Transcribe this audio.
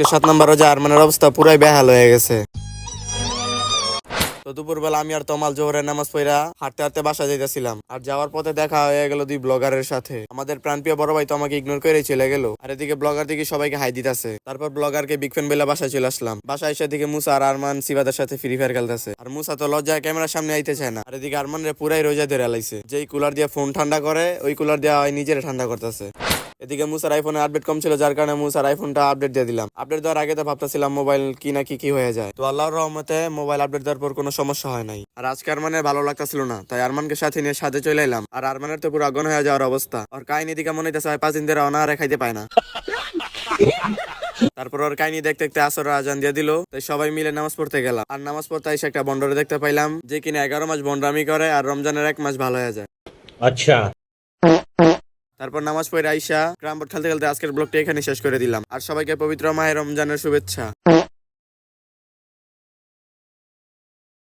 আজকে সাত নম্বর রোজা আরমানের অবস্থা পুরাই বেহাল হয়ে গেছে। তো দুপুরবেলা আমি আর তমাল জোহরের নামাজ পড়া হাঁটতে হাঁটতে বাসা যাইতেছিলাম। আর যাওয়ার পথে দেখা হয়ে গেল দুই ব্লগারের সাথে। আমাদের প্রাণপ্রিয় বড় ভাই তো আমাকে ইগনোর করে চলে গেল। আর এদিকে ব্লগার দিকে সবাইকে হাই দিতেছে। তারপর ব্লগারকে বিগ ফ্যান বেলা বাসায় চলে আসলাম। বাসায় এসে দিকে মুসা আর আরমান সিবাদের সাথে ফ্রি ফায়ার খেলতেছে। আর মুসা তো লজ্জায় ক্যামেরার সামনে আইতে চায় না। আর এদিকে আরমান রে পুরাই রোজা ধরে লাইছে যেই কুলার দিয়ে ফোন ঠান্ডা করে, ওই কুলার দিয়ে নিজের ঠান্ডা করতেছে। এদিকে মুসার আইফোনে আপডেট কম ছিল, যার কারণে মুসার আইফোনটা আপডেট দিয়ে দিলাম। আপডেট দেওয়ার আগে তো ভাবতেছিলাম মোবাইল কি না কি কি হয়ে যায়। তো আল্লাহর রহমতে মোবাইল আপডেট দেওয়ার পর কোনো সমস্যা হয় নাই। আর আজকে আরমানে ভালো লাগতেছিল না, তাই আরমানকে সাথে নিয়ে সাথে চলে এলাম। আর আরমানের তো পুরো আগুন হয়ে যাওয়ার অবস্থা। আর কাহিনী দিকে মনে হইতেছে পাঁচ দিন ধরে অনাহারে খাইতে পায় না। তারপর ওর কাহিনী দেখতে দেখতে আসর আজান দিয়ে দিল। তাই সবাই মিলে নামাজ পড়তে গেলাম। আর নামাজ পড়তে এসে একটা বন্ডরে দেখতে পাইলাম, যে কিনা এগারো মাস বন্ডামি করে আর রমজানের এক মাস ভালো হয়ে যায়। আচ্ছা। তারপর নামাজ পড়ে আইসা গ্রাম খেলতে খেলতে আজকের ব্লগটা এখানে শেষ করে দিলাম। আর সবাইকে পবিত্র মায়ের রমজানের শুভেচ্ছা।